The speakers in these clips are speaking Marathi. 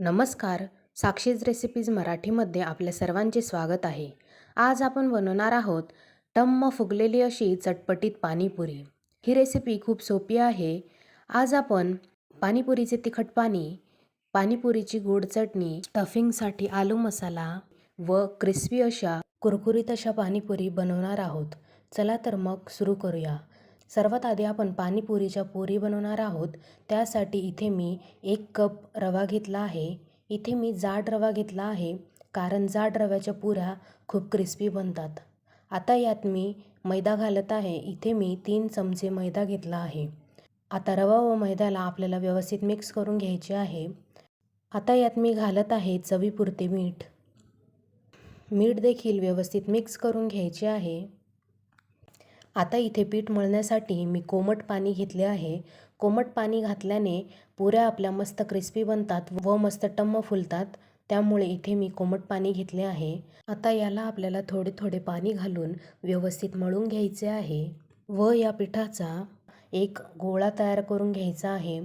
नमस्कार. साक्षीज रेसिपीज मराठीमध्ये आपल्या सर्वांचे स्वागत आहे. आज आपण बनवणार आहोत टम्म फुगलेली अशी चटपटीत पाणीपुरी. ही रेसिपी खूप सोपी आहे. आज आपण पाणीपुरीचे तिखट पाणी पाणीपुरीची गोड चटणी स्टफिंगसाठी आलू मसाला व क्रिस्पी अशा कुरकुरीत अशा पाणीपुरी बनवणार आहोत. चला तर मग सुरू करूया. सर्वात आधी आपण पाणीपुरीच्या पुरी बनवणार आहोत. त्यासाठी इथे मी एक कप रवा घेतला आहे. इथे मी जाड रवा घेतला आहे कारण जाड रव्याच्या पुऱ्या खूप क्रिस्पी बनतात. आता यात मी मैदा घालत आहे. इथे मी तीन चमचे मैदा घेतला आहे. आता रवा व मैद्याला आपल्याला व्यवस्थित मिक्स करून घ्यायचे आहे. आता यात मी घालत आहे चवीपुरते मीठ. मीठ देखील व्यवस्थित मिक्स करून घ्यायचे आहे. आता इथे पीठ मळण्यासाठी मी कोमट पाणी घेतले आहे. कोमट पाणी घातल्याने पुऱ्या आपल्या मस्त क्रिस्पी बनतात व मस्त टम्म फुलतात. त्यामुळे इथे मी कोमट पाणी घेतले आहे. आता याला आपल्याला थोडे थोडे पाणी घालून व्यवस्थित मळून घ्यायचे आहे व या पिठाचा एक गोळा तयार करून घ्यायचा आहे.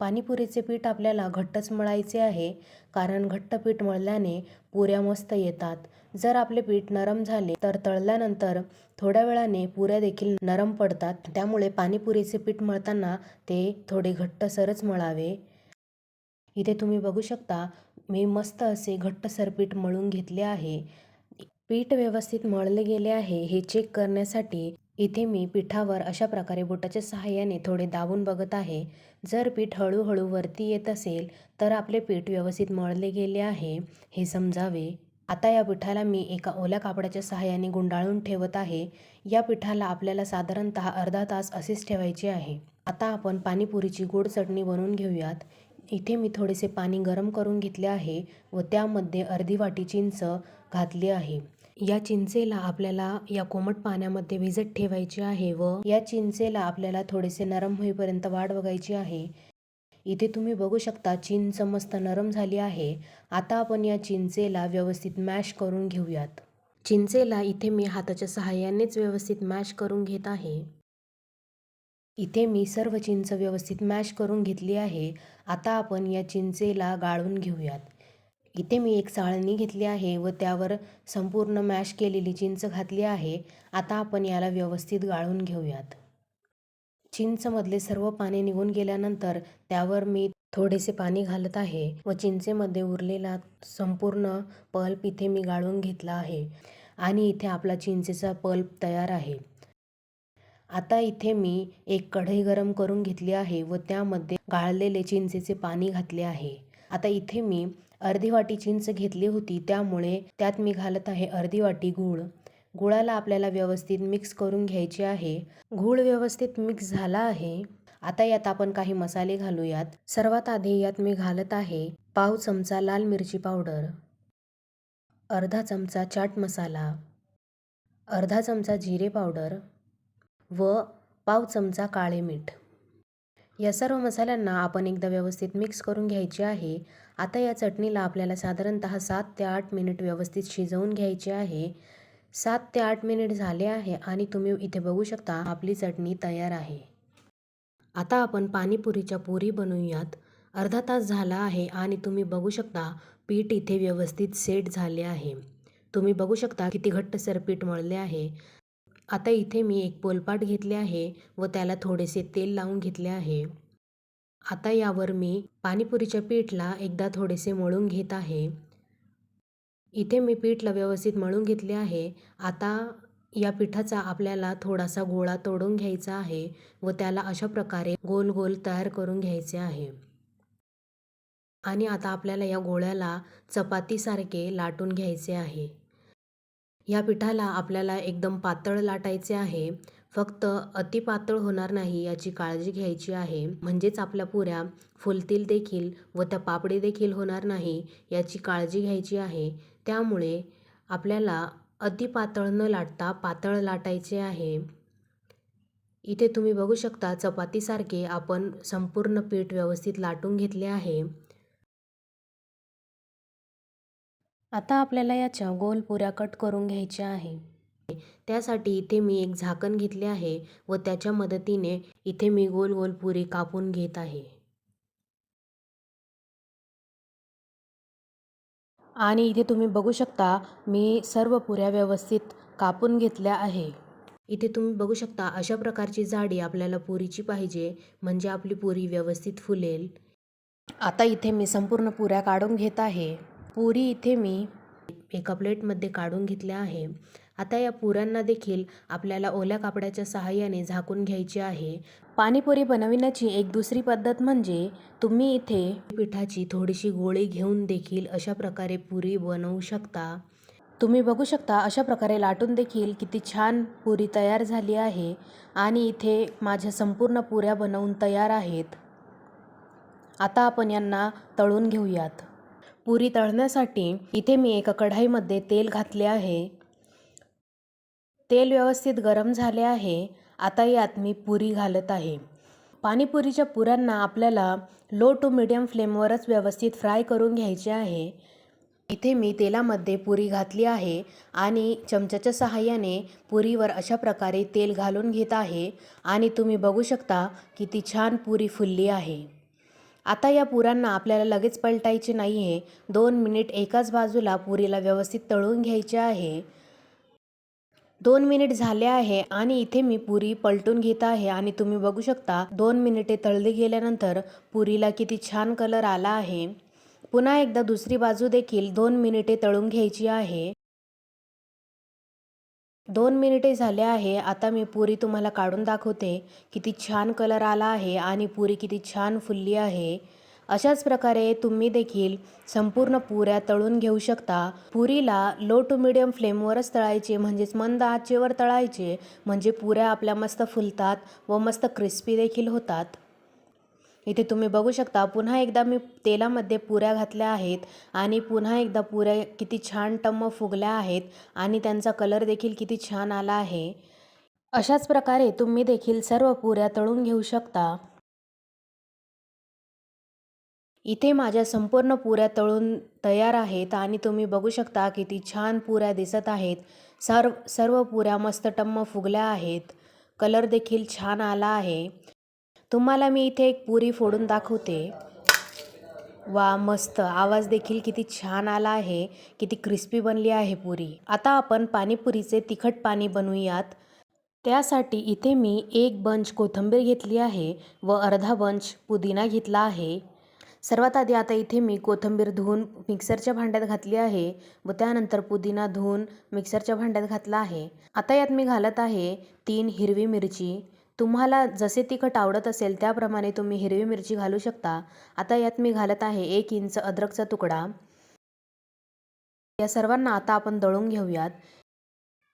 पाणीपुरीचे पीठ आपल्याला घट्टच मळायचे आहे कारण घट्ट पीठ मळल्याने पुऱ्या मस्त येतात. जर आपले पीठ नरम झाले तर तळल्यानंतर थोड्या वेळाने पुऱ्या देखील नरम पडतात. त्यामुळे पाणीपुरीचे पीठ मळताना ते थोडे घट्टसरच मळावे. इथे तुम्ही बघू शकता मी मस्त असे घट्टसर पीठ मळून घेतले आहे. पीठ व्यवस्थित मळले गेले आहे हे चेक करण्यासाठी इथे मी पिठावर अशा प्रकारे बोटाच्या सहाय्याने थोडे दाबून बघत आहे. जर पीठ हळूहळू वरती येत असेल तर आपले पीठ व्यवस्थित मळले गेले आहे हे समजावे. आता या पिठाला मी एका ओल्या कापडाच्या सहाय्याने गुंडाळून ठेवत आहे. या पिठाला आपल्याला साधारणत अर्धा तास असेच ठेवायचे आहे. आता आपण पाणीपुरीची गोड चटणी बनवून घेऊयात. इथे मी थोडेसे पाणी गरम करून घेतले आहे व त्यामध्ये अर्धी वाटी चिंच घातली आहे. या चिंचेला आपल्याला या कोमट पाण्यामध्ये भिजत ठेवायची आहे व या चिंचेला आपल्याला थोडेसे नरम होईपर्यंत वाढ बघायची आहे. इथे तुम्ही बघू शकता चिंच मस्त नरम झाली आहे. आता आपण या चिंचेला व्यवस्थित मॅश करून घेऊयात. चिंचेला इथे मी हाताच्या सहाय्यानेच व्यवस्थित मॅश करून घेत आहे. इथे मी सर्व चिंच व्यवस्थित मॅश करून घेतली आहे. आता आपण या चिंचेला गाळून घेऊयात. इथे मी एक चाळणी घेतली आहे व त्यावर संपूर्ण मॅश केलेली चिंच घातली आहे. आता आपण याला व्यवस्थित गाळून घेऊयात. चिंचमधले सर्व पाने निघून गेल्यानंतर त्यावर मी थोडेसे पाणी घालत आहे व चिंचेमध्ये उरलेला संपूर्ण पल्प इथे मी गाळून घेतला आहे आणि इथे आपला चिंचेचा पल्प तयार आहे. आता इथे मी एक कढई गरम करून घेतली आहे व त्यामध्ये गाळलेले चिंचेचे पाणी घातले आहे. आता इथे मी अर्धी वाटी चिंच घेतली होती त्यामुळे त्यात मी घालत आहे अर्धी वाटी गूळ. गुळाला आपल्याला व्यवस्थित मिक्स करून घ्यायचे आहे. गूळ व्यवस्थित मिक्स झाला आहे. आता यात आपण काही मसाले घालूयात. सर्वात आधी यात मी घालत आहे पाव चमचा लाल मिरची पावडर. अर्धा चमचा चाट मसाला. अर्धा चमचा जिरे पावडर. व पाव चमचा काळे मीठ. या सर्व मसाल्यांना आपण एकदा व्यवस्थित मिक्स करून घ्यायचे आहे. आता या चटणीला आपल्याला साधारणत सात ते आठ मिनिट व्यवस्थित शिजवून घ्यायचे आहे. सात ते आठ मिनिट झाले आहे आणि तुम्ही इथे बघू शकता आपली चटणी तयार आहे. आता आपण पाणीपुरीच्या पुरी बनवूयात. अर्धा तास झाला आहे आणि तुम्ही बघू शकता पीठ इथे व्यवस्थित सेट झाले आहे. तुम्ही बघू शकता किती घट्टसर पीठ मळले आहे. आता इथे मी एक पोलपाट घेतले आहे व त्याला थोडेसे तेल लावून घेतले आहे. आता यावर मी पाणीपुरीच्या पीठला एकदा थोडेसे मळून घेत आहे. इथे मी पीठला व्यवस्थित मळून घेतले आहे. आता या पिठाचा आपल्याला थोडासा गोळा तोडून घ्यायचा आहे व त्याला अशा प्रकारे गोल गोल तयार करून घ्यायचे आहे. आणि आता आपल्याला या गोळ्याला चपातीसारखे लाटून घ्यायचे आहे. या पिठाला आपल्याला एकदम पातळ लाटायचे आहे. फक्त अति पातळ होणार नाही याची काळजी घ्यायची आहे. म्हणजेच आपल्या पुऱ्या फुलतील देखील व त्या पापडी देखील होणार नाही याची काळजी घ्यायची आहे. त्यामुळे आपल्याला अति पातळ न लाटता पातळ लाटायचे आहे. इथे तुम्ही बघू शकता चपातीसारखे आपण संपूर्ण पीठ व्यवस्थित लाटून घेतले आहे. आता आपल्याला याच्या गोल पुऱ्या कट करून घ्यायच्या आहे. त्यासाठी इथे मी एक झाकण घेतले आहे व त्याच्या मदतीने इथे मी गोल गोल पुरी कापून घेत आहे. आणि इथे तुम्ही बघू शकता मी सर्व पुऱ्या व्यवस्थित कापून घेतल्या आहे. इथे तुम्ही बघू शकता अशा प्रकारची जाडी आपल्याला पुरीची पाहिजे म्हणजे आपली पुरी व्यवस्थित फुलेल. आता इथे मी संपूर्ण पुऱ्या काढून घेत आहे. पुरी इथे मी एका प्लेटमध्ये काढून घेतल्या आहे. आता या पुऱ्यांना देखील आपल्याला ओल्या कापडाच्या सहाय्याने झाकून घ्यायचे आहे. पाणीपुरी बनविण्याची एक दुसरी पद्धत म्हणजे तुम्ही इथे पिठाची थोडीशी गोळी घेऊन देखील अशा प्रकारे पुरी बनवू शकता. तुम्ही बघू शकता अशा प्रकारे लाटून देखील किती छान पुरी तयार झाली आहे आणि इथे माझ्या संपूर्ण पुऱ्या बनवून तयार आहेत. आता आपण यांना तळून घेऊयात. पुरी तळण्यासाठी इथे मी एका कढाईमध्ये तेल घातले आहे. तेल व्यवस्थित गरम झाले आहे. आता यात मी पुरी घालत आहे. पाणीपुरीच्या पुऱ्यांना आपल्याला लो टू मिडियम फ्लेमवरच व्यवस्थित फ्राय करून घ्यायचे आहे. इथे मी तेलामध्ये पुरी घातली आहे आणि चमच्याच्या सहाय्याने पुरीवर अशा प्रकारे तेल घालून घेत आहे आणि तुम्ही बघू शकता किती छान पुरी फुलली आहे. आता या पुरांना आपल्याला लगेच पलटायचे नाही आहे दोन मिनिट एकाच बाजूला पुरीला व्यवस्थित तळून घ्यायचे आहे. दोन मिनिट झाले आहे आणि इथे मी पुरी पलटून घेत आहे आणि तुम्ही बघू शकता दोन मिनिटे तळली गेल्यानंतर पुरीला किती छान कलर आला आहे. पुन्हा एकदा दुसरी बाजू देखील दोन मिनिटे तळून घ्यायची आहे. दोन मिनिटे झाले आहे आता मी पुरी तुम्हाला काढून दाखवते. किती छान कलर आला आहे आणि पुरी किती छान फुलली आहे. अशाच प्रकारे तुम्ही देखील संपूर्ण पुऱ्या तळून घेऊ शकता. पुरीला लो टू मिडियम फ्लेमवरच तळायचे म्हणजेच मंद आचेवर तळायचे म्हणजे पुऱ्या आपल्या मस्त फुलतात व मस्त क्रिस्पी देखील होतात. इथे तुम्ही बघू शकता पुन्हा एकदा मी तेलामध्ये पुऱ्या घातल्या आहेत आणि पुन्हा एकदा पुऱ्या किती छान टम्म फुगल्या आहेत आणि त्यांचा कलर देखील किती छान आला आहे. अशाच प्रकारे तुम्ही देखील सर्व पुऱ्या तळून घेऊ शकता. इथे माझ्या संपूर्ण पुऱ्या तळून तयार आहेत आणि तुम्ही बघू शकता किती छान पुऱ्या दिसत आहेत. सर्व सर्व पुऱ्या मस्त टम्म फुगल्या आहेत. कलर देखील छान आला आहे. तुम्हाला मी इथे एक पुरी फोडून दाखवते. वा मस्त. आवाज देखील किती छान आला आहे. किती क्रिस्पी बनली आहे पुरी. आता आपण पाणीपुरीचे तिखट पाणी बनवूयात. त्यासाठी इथे मी एक बंच कोथिंबीर घेतली आहे व अर्धा बंच पुदिना घेतला आहे. सर्वात आधी आता इथे मी कोथिंबीर धुवून मिक्सरच्या भांड्यात घातली आहे व त्यानंतर पुदिना धुवून मिक्सरच्या भांड्यात घातला आहे. आता यात मी घालत आहे तीन हिरवी मिरची. तुम्हाला जसे तिखट आवडत असेल त्याप्रमाणे तुम्ही हिरवी मिरची घालू शकता. आता यात मी घालत आहे एक इंच अद्रकचा तुकडा. या सर्वांना आता आपण दळून घेऊयात.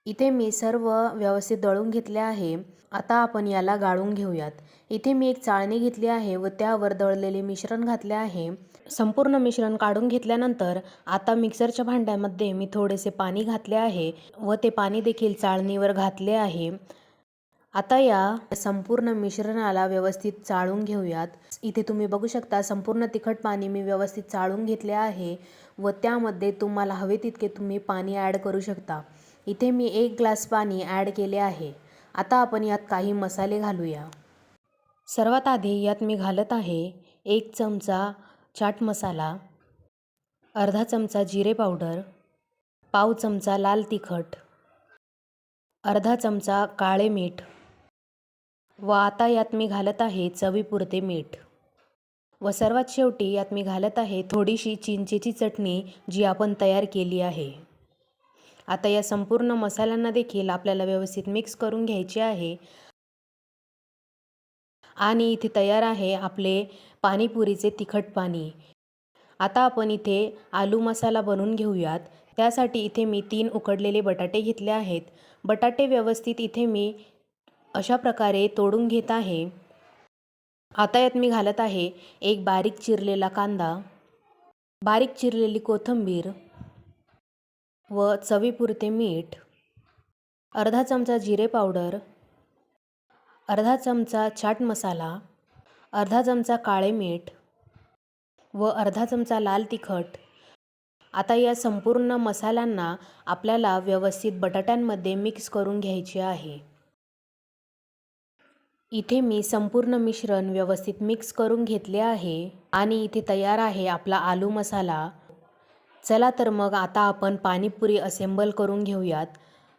इथे मी सर्व व्यवस्थित दळून घेतले आहे. आता आपण याला गाळून घेऊयात. इथे मी एक चाळणी घेतली आहे व त्यावर दळलेले मिश्रण घातले आहे. संपूर्ण मिश्रण काढून घेतल्यानंतर आता मिक्सरच्या भांड्यामध्ये मी थोडेसे पाणी घातले आहे व ते पाणी देखील चाळणीवर घातले आहे. आता या संपूर्ण मिश्रणाला व्यवस्थित चाळून घेऊयात. इथे तुम्ही बघू शकता संपूर्ण तिखट पाणी मी व्यवस्थित चाळून घेतले आहे व त्यामध्ये तुम्हाला हवे तितके तुम्ही पाणी ॲड करू शकता. इथे मी एक ग्लास पाणी ॲड केले आहे. आता आपण यात काही मसाले घालूया. सर्वात आधी यात मी घालत आहे एक चमचा चाट मसाला अर्धा चमचा जिरे पावडर पाव चमचा लाल तिखट अर्धा चमचा काळे मीठ व आता यात मी घालत आहे चवीपुरते मीठ व सर्वात शेवटी यात मी घालत आहे थोडीशी चिंचेची चटणी जी आपण तयार केली आहे. आता या संपूर्ण मसाल्यांना देखील आपल्याला व्यवस्थित मिक्स करून घ्यायचे आहे. आणि इथे तयार आहे आपले पाणीपुरीचे तिखट पाणी. आता आपण इथे आलू मसाला बनवून घेऊयात. त्यासाठी इथे मी तीन उकडलेले बटाटे घेतले आहेत. बटाटे व्यवस्थित इथे मी अशा प्रकारे तोडून घेत आहे. आता यात मी घालत आहे एक बारीक चिरलेला कांदा. बारीक चिरलेली कोथिंबीर. व चवीपुरते मीठ. अर्धा चमचा जिरे पावडर. अर्धा चमचा चाट मसाला. अर्धा चमचा काळे मीठ. व अर्धा चमचा लाल तिखट. आता या संपूर्ण मसाल्यांना आपल्याला व्यवस्थित बटाट्यांमध्ये मिक्स करून घ्यायचे आहे. इथे मी संपूर्ण मिश्रण व्यवस्थित मिक्स करून घेतले आहे. आणि इथे तयार आहे आपला आलू मसाला. चला तर मग आता आपण पाणीपुरी असेंबल करून घेऊयात.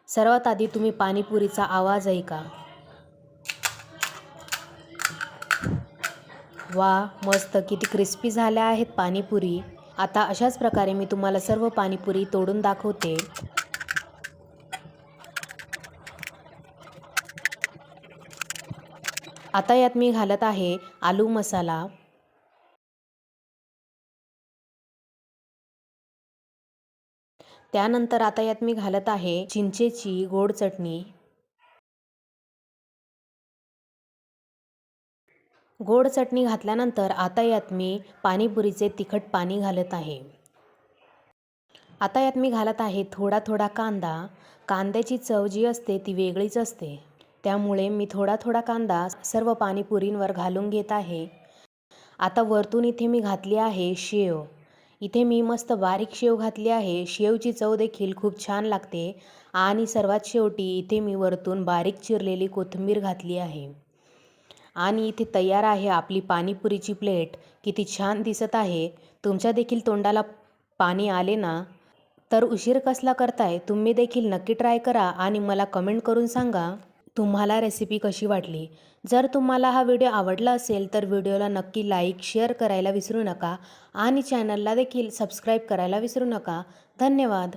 सर्वात आधी तुम्ही पाणीपुरीचा आवाज ऐका. वा मस्त किती क्रिस्पी झाल्या आहेत पाणीपुरी. आता अशाच प्रकारे मी तुम्हाला सर्व पाणीपुरी तोडून दाखवते. आता यात मी घालत आहे आलू मसाला. त्यानंतर आता यात मी घालत आहे चिंचेची गोड चटणी. गोड चटणी घातल्यानंतर आता यात मी पाणीपुरीचे तिखट पाणी घालत आहे. आता यात मी घालत आहे थोडा थोडा कांदा. कांद्याची चव जी असते ती वेगळीच असते. त्यामुळे मी थोडा थोडा कांदा सर्व पाणीपुरींवर घालून घेत आहे. आता वरतून इथे मी घातली आहे शेव. इथे मी मस्त बारीक शेव घातली आहे. शेवची चव देखील खूप छान लागते. आणि सर्वात शेवटी इथे मी वरतून बारीक चिरलेली कोथिंबीर घातली आहे. आणि इथे तयार आहे आपली पाणीपुरीची प्लेट. किती छान दिसत आहे. तुमच्या देखील तोंडाला पाणी आले ना? तर उशीर कसला करताय? तुम्ही देखील नक्की ट्राय करा आणि मला कमेंट करून सांगा. तुम्हाला रेसिपी कशी वाटली? जर तुम्हाला हा व्हिडिओ आवडला असेल तर व्हिडिओला नक्की लाईक शेअर करायला विसरू नका आणि चॅनलला देखील सबस्क्राईब करायला विसरू नका. धन्यवाद.